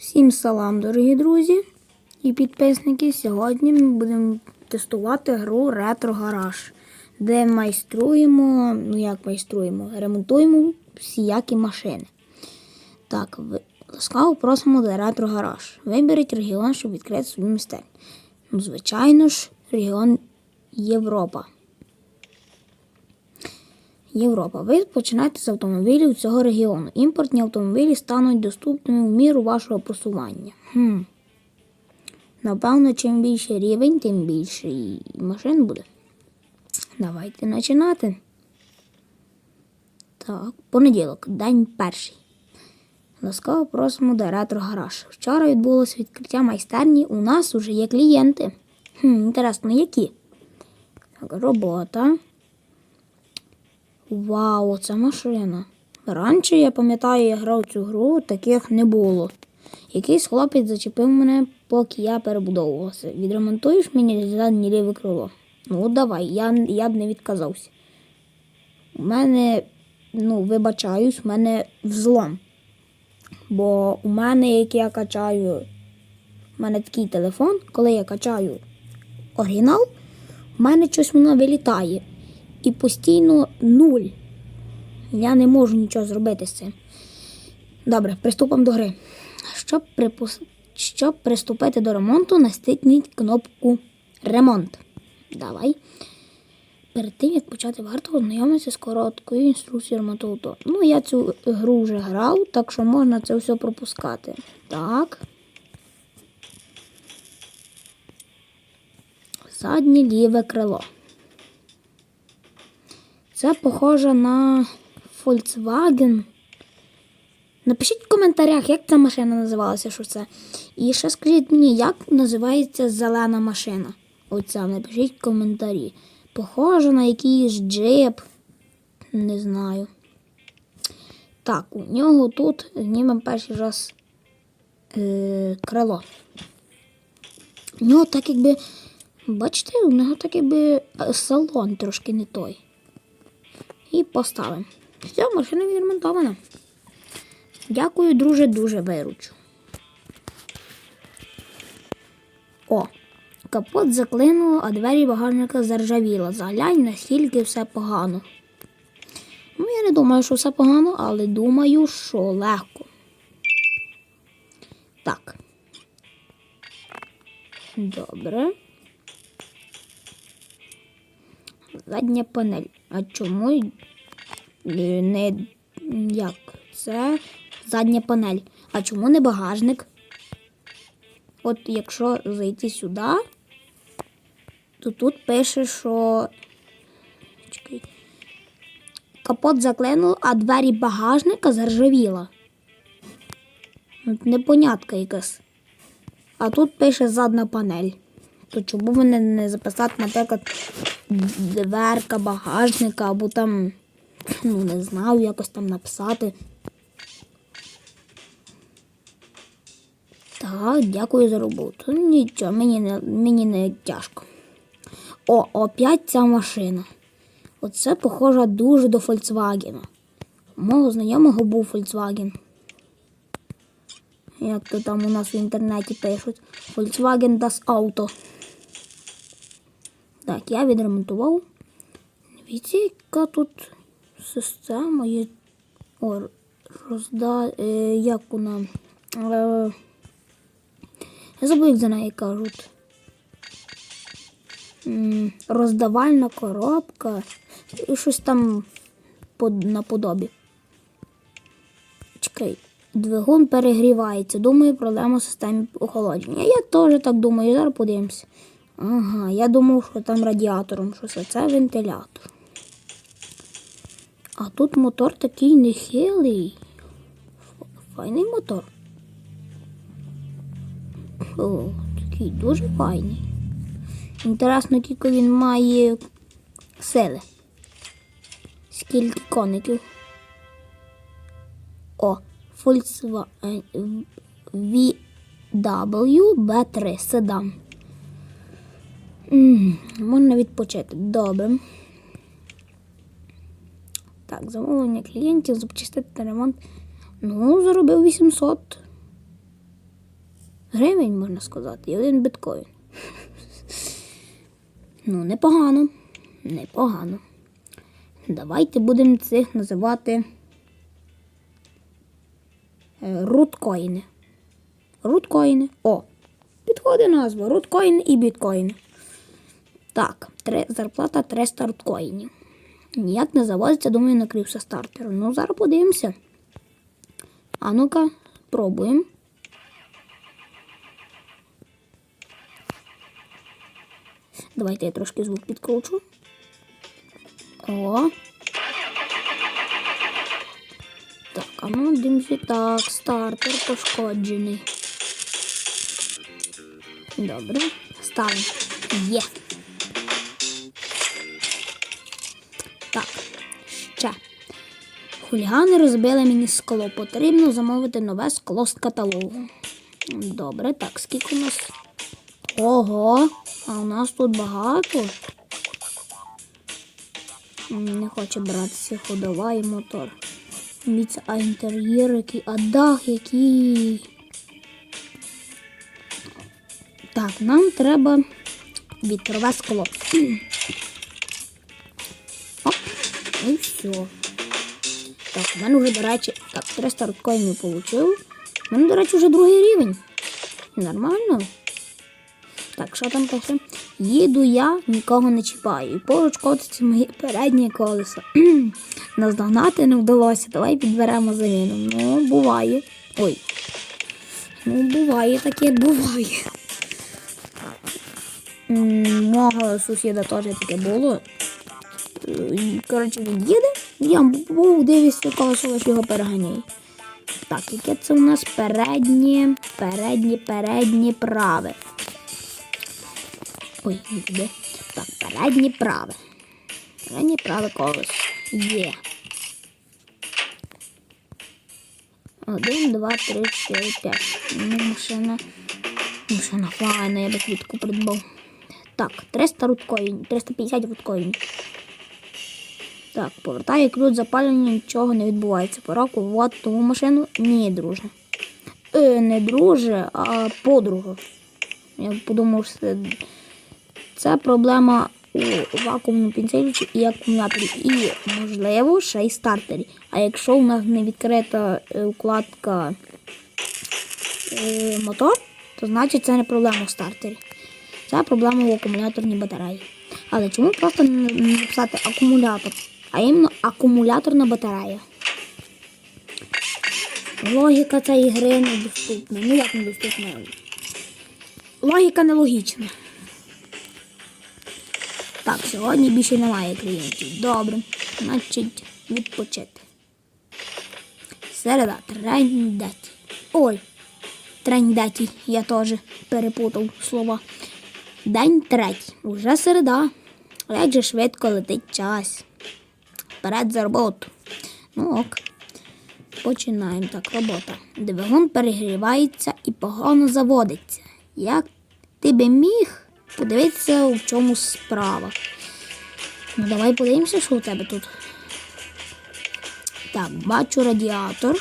Всім салам, дорогі друзі і підписники. Сьогодні ми будемо тестувати гру Ретро Гараж, де майструємо, ну як майструємо, ремонтуємо всіякі машини. Так, ласкаво просимо до Ретро Гараж. Виберіть регіон, щоб відкрити свою місцевість. Ну, звичайно ж, регіон Європа. Європа. Ви починаєте з автомобілів цього регіону. Імпортні автомобілі стануть доступними в міру вашого просування. Хм. Напевно, чим більший рівень, тим більше машин буде. Давайте починати. Так, понеділок, день перший. Ласкаво просимо до ретро гараж. Вчора відбулося відкриття майстерні. У нас вже є клієнти. Хм, інтересно, які? Так, робота. Вау, це машина. Раніше, я пам'ятаю, я грав цю гру, таких не було. Якийсь хлопець зачепив мене, поки я перебудовувався. Відремонтуєш мені заднє ліве крило? Ну, давай, я, я б не відказався. У мене, ну, вибачаюсь, у мене взлом. Бо у мене, як я качаю, у мене такий телефон, коли я качаю оригінал, у мене щось воно вилітає. І постійно нуль. Я не можу нічого зробити з цим. Добре, приступимо до гри. Щоб, припус... Щоб приступити до ремонту, настикніть кнопку Ремонт. Давай. Перед тим, як почати, варто ознайомитися з короткою інструкцією ремонту авто. Ну, я цю гру вже грав, так що можна це все пропускати. Так. Заднє ліве крило. Це похоже на Volkswagen. Напишіть в коментарях, як ця машина називалася, що це. І ще скажіть мені, як називається зелена машина. Оця, напишіть в коментарі. Похоже на якийсь джип. Не знаю. Так, у нього тут знімемо перший раз е, крило. У нього так якби. Бачите, у нього так якби е, салон трошки не той. І поставимо. Все, машина відремонтована. Дякую, друже, дуже виручу. О, капот заклинуло, а двері багажника заржавіло. Заглянь, наскільки все погано. Ну, я не думаю, що все погано, але думаю, що легко. Так. Добре. Задня панель. А чому е, не як? Це задня панель. А чому не багажник? От якщо зайти сюди, то тут пише, що. Чекай. Капот заклинув, а двері багажника заржавіла. От непонятка якась. А тут пише задна панель. То чому мене не записати, наприклад, дверка багажника або там, ну не знаю, якось там написати. Так, дякую за роботу. Нічого, мені не, мені не тяжко. О, опять ця машина. Оце похоже дуже до Volkswagen. Мого знайомого був Volkswagen. Як то там у нас в інтернеті пишуть. Volkswagen Das Auto. Так, я відремонтував. Дивіться, яка тут система є. О, розда... Е, як вона. Е, я забув, як за неї кажуть. Роздавальна коробка. І щось там под, наподобі. Чекай, двигун перегрівається. Думаю, проблема в системі охолодження. Я теж так думаю, зараз подивимося. Ага, я думав, що там радіатором щось, а це вентилятор. А тут мотор такий нехилий. Файний мотор. О, такий дуже файний. Інтересно, скільки він має сили. Скільки коників. О, Volkswagen VW B3 седан. Можна відпочити. Добре. Так, замовлення клієнтів, запчастити та ремонт. Ну, заробив 800. гривень, можна сказати, і один біткоін. Ну, непогано. Непогано. Давайте будемо цих називати е, руткоїни. Руткоїни. О! Підходить назва. Руткоїни і біткоїни. Так, три, зарплата 300 руткоїнів. Ніяк не завозиться, думаю, накрився стартером. Ну, зараз подивимося. А ну-ка, пробуємо. Давайте я трошки звук підкручу. О. Так, а ну дивимося. Так, стартер пошкоджений. Добре. Ставимо. Є. Так, ще. Хулігани розбили мені скло. Потрібно замовити нове скло з каталогу. Добре, так, скільки у нас? Ого, а у нас тут багато. Не хоче братися ходова і мотор. Дивіться, а інтер'єр який, а дах який. Так, нам треба вітрове скло. І все. Так, у мене вже, до речі, так, 300 руткоїнів получив. У мене, до речі, вже другий рівень. Нормально. Так, що там пише? Їду я, нікого не чіпаю. І поруч котиться моє переднє колесо. Наздогнати не вдалося. Давай підберемо заміну. Ну, буває. Ой. Ну, буває таке, буває. Мого сусіда теж таке було. Коротше, він їде, я був дивлюся, колесо його переганяє. Так, яке це у нас переднє, переднє, переднє праве. Ой, туди. Так, переднє праве. Переднє праве колесо. Є. Один, два, три, чотири, п'ять. Ну, машина. Машина файна, я би квітку придбав. Так, 300 руткоїнів, 350 руткоїнів. Так, повертаю ключ запалення, нічого не відбувається. Пора купувати тому машину. Ні, друже. Е, не друже, а подруга. Я подумав, що це, це проблема у вакуумному підсилювачі і акумуляторі. І, можливо, ще й стартері. А якщо у нас не відкрита е, укладка е, мотор, то значить це не проблема в стартері. Це проблема в акумуляторній батареї. Але чому просто не написати акумулятор, а іменно акумуляторна батарея? Логіка цієї гри недоступна. Ну як недоступна? Логіка нелогічна. Так, сьогодні більше немає клієнтів. Добре. Значить, відпочити. Середа, трендеті. Ой, трендеті. Я теж перепутав слова. День третій. Уже середа. Як же швидко летить час. Вперед за роботу. Ну ок. Починаємо так, робота. Двигун перегрівається і погано заводиться. Як ти би міг подивитися, в чому справа? Ну, давай подивимося, що у тебе тут. Так, бачу радіатор.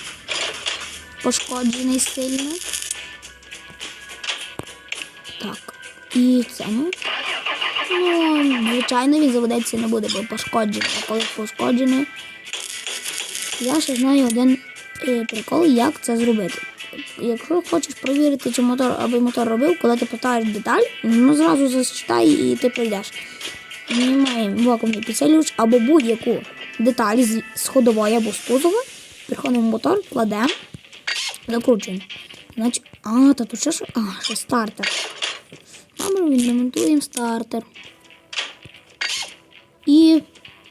Пошкоджений сильно. Так. І це, ну. Ну, звичайно, він заведеться не буде, бо пошкоджений. А коли пошкоджений, я ще знаю один е, прикол, як це зробити. Якщо хочеш перевірити, чи мотор аби мотор робив, коли ти питаєш деталь, ну зразу зачитай і ти прийдеш. Знімаємо вакуумний підсилювач або будь-яку деталь з, ходової або з кузова, приходимо в мотор, кладемо, закручуємо. Значить, а, та тут ще, ж- а, ще стартер. Добре, відремонтуємо стартер. І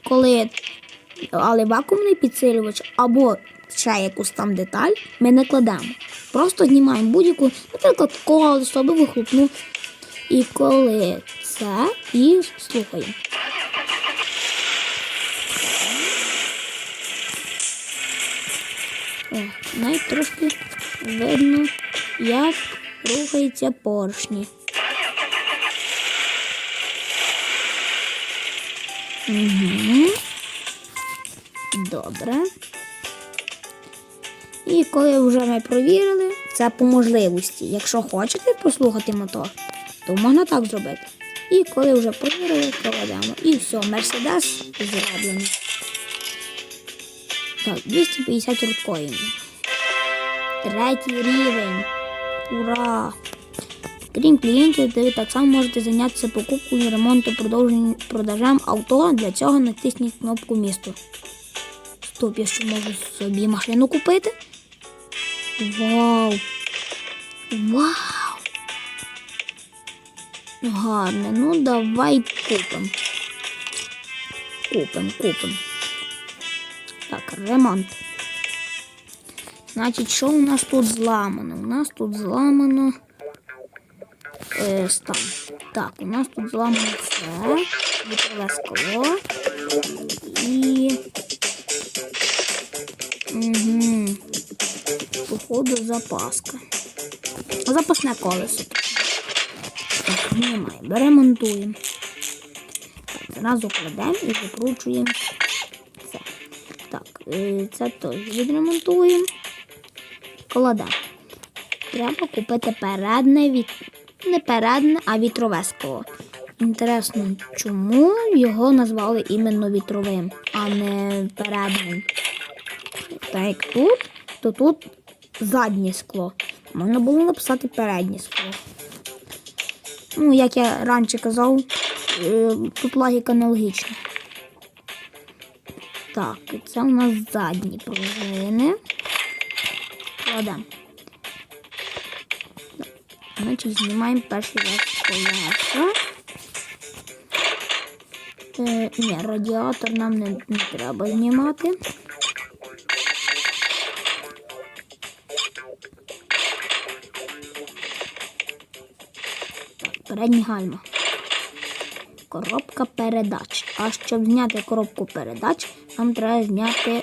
коли але вакуумний підсилювач або ще якусь там деталь ми не кладемо. Просто знімаємо будь-яку, наприклад, колесо або вихлопну. І коли це і слухаємо. О, навіть трошки видно, як рухаються поршні. Угу. Добре. І коли вже ми провірили, це по можливості. Якщо хочете послухати мотор, то можна так зробити. І коли вже провірили, кладемо. І все, Мерседес зроблений. Так, 250 рудкоїнів. Третій рівень. Ура! Крім клієнтів, ви так само можете зайнятися покупкою, ремонтом, продажем авто. Для цього натисніть кнопку місто. Стоп, я ще можу собі машину купити. Вау! Вау! Гарне, ну давай купимо. Купимо, купимо. Так, ремонт. Значить, що у нас тут зламано? У нас тут зламано. Стан. Так, у нас тут зламано це. Вітрове скло. І. Угу. Походу запаска. Запасне колесо. Так, знімаємо. Ремонтуємо. Так, зразу кладемо і закручуємо це. Так, е, це теж відремонтуємо. Кладемо. Треба купити передне від. Не передне, а вітрове скло. Інтересно, чому його назвали іменно вітровим, а не передним. Так як тут, то тут заднє скло. Можна було написати переднє скло. Ну, як я раніше казав, е, тут логіка нелогічна. Так, це у нас задні пружини. Кладемо. Значить, знімаємо перший раз колеса. Е, ні, радіатор нам не, не треба знімати. Передні гальма. Коробка передач. А щоб зняти коробку передач, нам треба зняти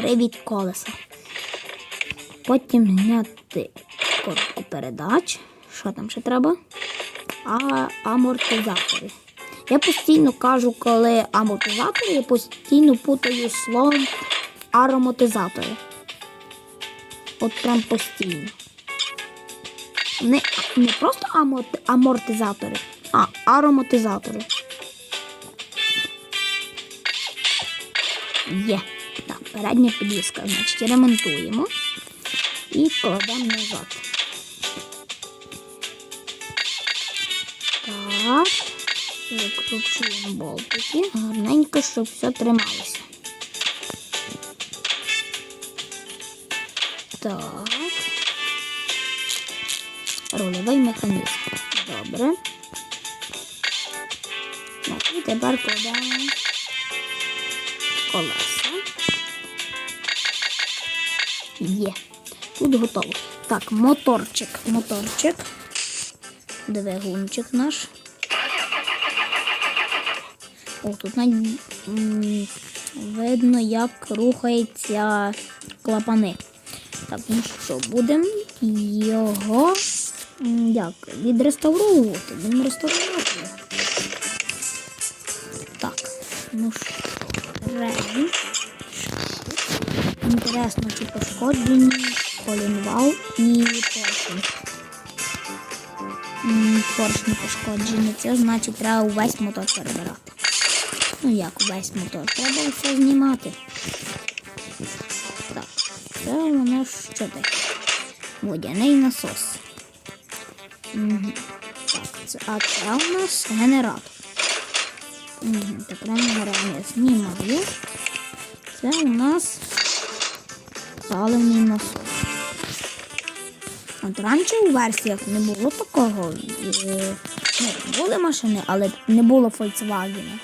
привід колеса. Потім зняти коробку передач. Що там ще треба? А, амортизатори. Я постійно кажу, коли амортизатори, я постійно путаю словом ароматизатори. От прям постійно. Не, не просто амортизатори, а ароматизатори. Є. Так, передня підвіска, значить, ремонтуємо і кладемо назад. Так, викручуємо болтики. Гарненько, щоб все трималося. Так. Рульовий механізм. Добре. Так, і тепер кладемо колеса. Є. Тут готово. Так, моторчик. Моторчик. Двигунчик наш. О, тут навіть видно, як рухаються клапани. Так, ну що, будемо його як, відреставровувати. Будемо реставрувати. Так, ну що, рейн. Інтересно, чи пошкоджені колінвал і поршень. М, Поршні пошкоджені. Це значить треба увесь мотор перебирати. Ну як увесь мотор? Треба все знімати. Так, це воно що таке? Водяний насос. Угу. Так, це, а це у нас генератор. Угу. Тепер генератор я знімаю. Це у нас паливний насос. От раніше у версіях не було такого. е, Ну, були машини, але не було Volkswagen.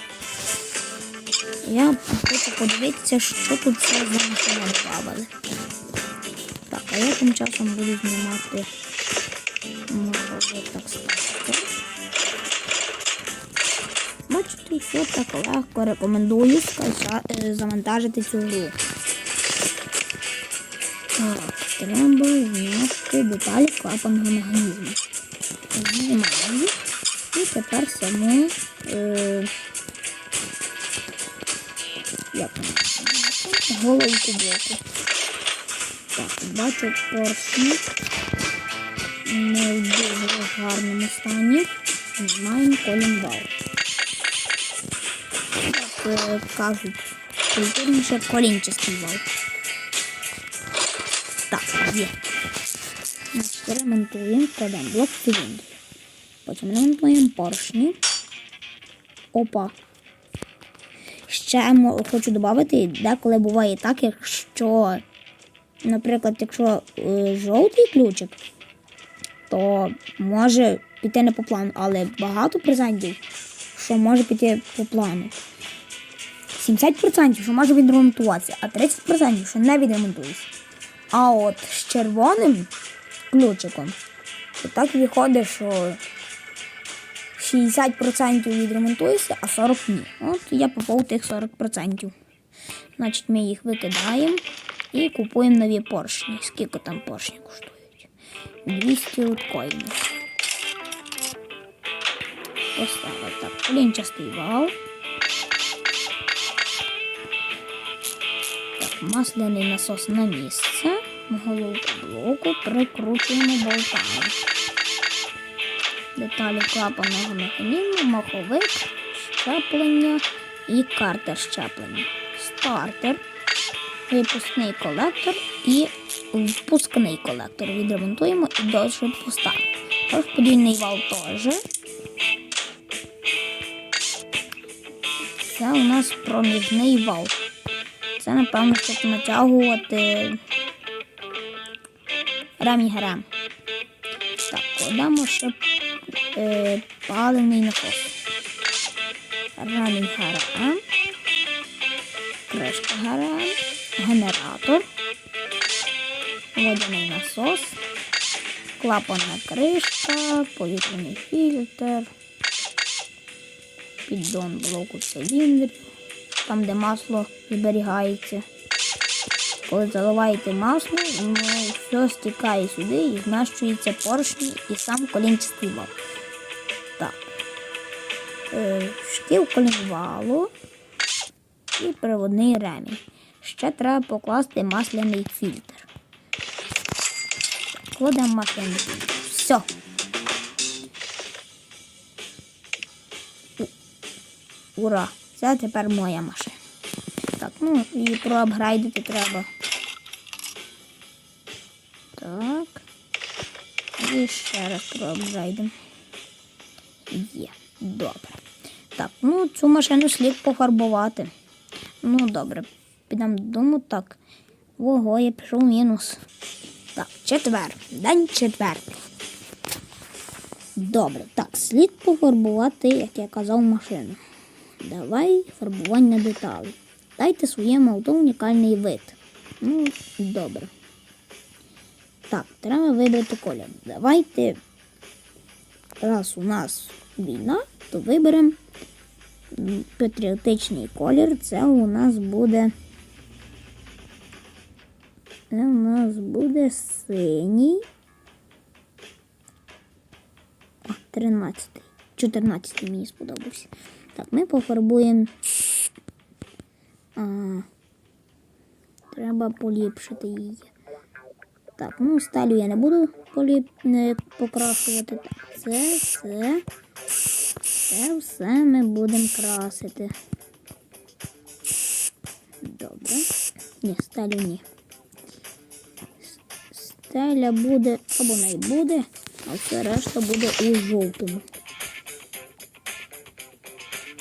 Я хочу подивитися, що тут все за машини додавали. Так, а я тим часом буду знімати можливо так. Бачите, все так легко рекомендую е, завантажити цю гру. Так, треба зняти деталі клапаного механізму. Знімаю. І тепер саму е, як головку блоку. Так, бачу поршні. Не в дуже гарному стані. Маємо колінвал. Як е, кажуть, культурніше колінчастий вал. Так, є. Значить, ремонтуємо, кладемо блок циліндрів. Потім ремонтуємо поршні. Опа. Ще хочу додати, деколи буває так, якщо, наприклад, якщо е, жовтий ключик, то може піти не по плану, але багато презентів, що може піти по плану. 70% що може відремонтуватися, а 30% що не відремонтується. А от з червоним ключиком, то так виходить, що 60% відремонтується, а 40% ні. От я попав тих 40%. Значить, ми їх викидаємо і купуємо нові поршні. Скільки там поршні коштують? 200 руткоїнів. Поставили так. Колінчастий вал. Масляний насос на місце. Головку блоку прикручуємо болтами. Деталі клапаного механізму, маховик, щеплення і картер щеплення. Стартер, випускний колектор і впускний колектор. Відремонтуємо і довше поставимо. Тож подвійний вал теж. Це у нас проміжний вал. Це, напевно, щоб натягувати ремінь грем. Так, кладемо ще е, паливний насос. Ремінь ГРМ, кришка ГРМ, генератор, водяний насос, клапанна кришка, повітряний фільтр, піддон блоку циліндрів, там де масло зберігається. Коли заливаєте масло, воно все стікає сюди і змащується поршні і сам колінчастий вал. Так. Е, шкіл колінвалу і приводний ремінь. Ще треба покласти масляний фільтр. Кладемо масляний фільтр. Все. Ура! Це тепер моя машина. Так, ну і проапгрейдити треба. Так. І ще раз проапгрейдимо. Є. Добре. Так, ну цю машину слід пофарбувати. Ну, добре. Підемо додому. Так. Ого, я пішов мінус. Так, четвер. День четвертий. Добре, так, слід пофарбувати, як я казав, машину. Давай фарбування деталей. Дайте своєму авто унікальний вид. Ну, добре. Так, треба вибрати колір. Давайте, раз у нас війна, то виберемо патріотичний колір. Це у нас буде. Це у нас буде синій. 13. 14 мені сподобався. Так, ми пофарбуємо. Треба поліпшити її. Так, ну сталю я не буду поліп... не покрашувати. Так, це все. Це все ми будемо красити. Добре. Ні, сталю ні. Стеля буде або не буде, а все решта буде у жовтому.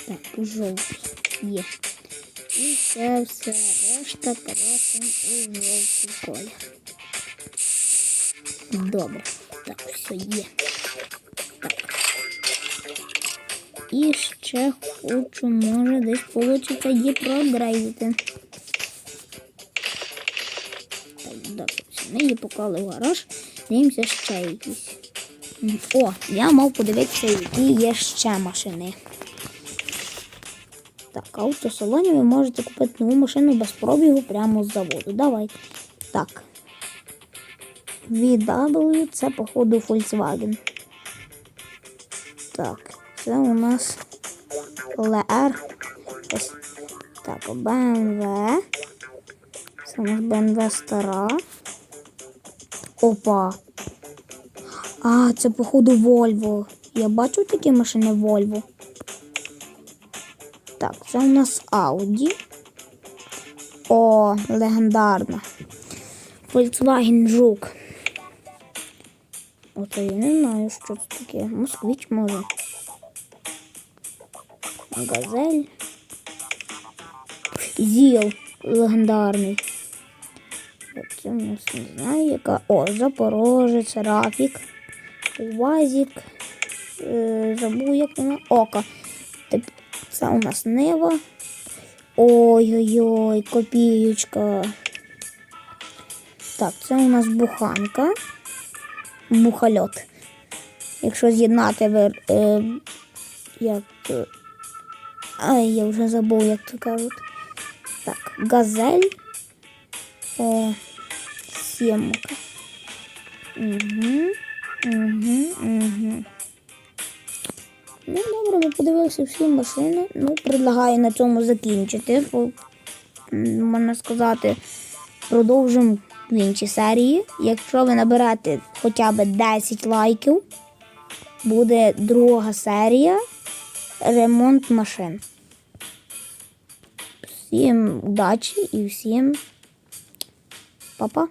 Так, жовтий. Є. І це все решта красимо у жовтий колір. Добре. Так, все є. Так. І ще хочу, може, десь вийде її проапгрейдити. Так, добре. Ми її поклали в гараж. Дивимося ще якісь. О, я мав подивитися, які є ще машини. Так, в автосалоні ви можете купити нову машину без пробігу прямо з заводу. Давайте. Так. VW це, походу, Volkswagen. Так, це у нас LR. Так, BMW. Це у нас BMW стара. Опа. А, це походу Вольво. Я бачу такі машини Вольво. Так, це у нас Audi. О, легендарна. Volkswagen Жук. Оце я не знаю, що це таке. Москвич може. Газель. Зіл легендарний. Це у нас не знаю, яка. О, Запорожець, Рафік, Вазік. Е, забув, як вона. Ока. Це у нас Нива. Ой-ой-ой, копіючка. Так, це у нас буханка. Бухальот. Якщо з'єднати вер, е, як. то- Ай, я вже забув, як то кажуть. Так, газель. Е, сімка. Угу, угу, угу. Ну, добре, ми подивилися всі машини. Ну, предлагаю на цьому закінчити. Можна сказати, продовжимо в іншій серії. Якщо ви наберете хоча б 10 лайків, буде друга серія ремонт машин. Всім удачі і всім па-па.